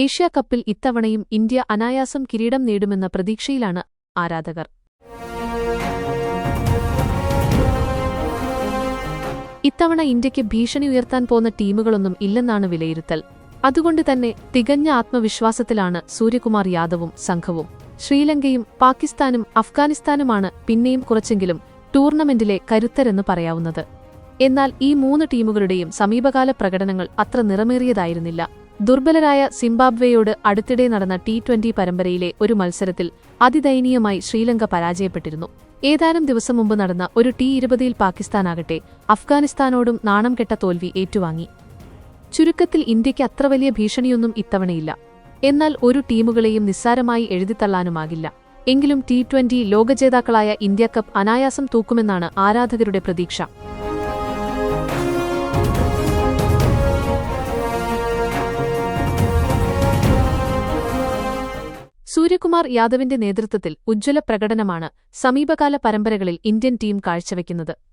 Asia കപ്പിൽ ഇത്തവണയും India അനായാസം കിരീടം നേടുമെന്ന പ്രതീക്ഷയിലാണ് ആരാധകർ. ഇത്തവണ ഇന്ത്യയ്ക്ക് ഭീഷണി ഉയർത്താൻ പോന്ന ടീമുകളൊന്നും ഇല്ലെന്നാണ് വിലയിരുത്തൽ. അതുകൊണ്ട് തന്നെ തികഞ്ഞ ആത്മവിശ്വാസത്തിലാണ് സൂര്യകുമാർ യാദവും സംഘവും. ശ്രീലങ്കയും പാകിസ്ഥാനും അഫ്ഗാനിസ്ഥാനുമാണ് പിന്നെയും കുറച്ചെങ്കിലും ടൂർണമെന്റിലെ കരുത്തരെന്ന് പറയാവുന്നത്. എന്നാൽ ഈ മൂന്ന് ടീമുകളുടെയും സമീപകാല പ്രകടനങ്ങൾ അത്ര നിറമേറിയതായിരുന്നില്ല. ദുർബലരായ സിംബാബ്വേയോട് അടുത്തിടെ നടന്ന ടി ട്വന്റി പരമ്പരയിലെ ഒരു മത്സരത്തിൽ അതിദയനീയമായി ശ്രീലങ്ക പരാജയപ്പെട്ടിരുന്നു. ഏതാനും ദിവസം മുമ്പ് നടന്ന ഒരു ടി ഇരുപതിൽ പാകിസ്ഥാനാകട്ടെ അഫ്ഗാനിസ്ഥാനോടും നാണം കെട്ട തോൽവി ഏറ്റുവാങ്ങി. ചുരുക്കത്തിൽ ഇന്ത്യയ്ക്ക് അത്ര വലിയ ഭീഷണിയൊന്നും ഇത്തവണയില്ല. എന്നാൽ ഒരു ടീമുകളെയും നിസ്സാരമായി എഴുതിത്തള്ളാനുമാകില്ല. എങ്കിലും ടി ട്വന്റി ലോകജേതാക്കളായ ഇന്ത്യ കപ്പ് അനായാസം തൂക്കുമെന്നാണ് ആരാധകരുടെ പ്രതീക്ഷ. സൂര്യകുമാർ യാദവിന്റെ നേതൃത്വത്തിൽ ഉജ്ജ്വല പ്രകടനമാണ് സമീപകാല പരമ്പരകളിൽ ഇന്ത്യൻ ടീം കാഴ്ചവെക്കുന്നത്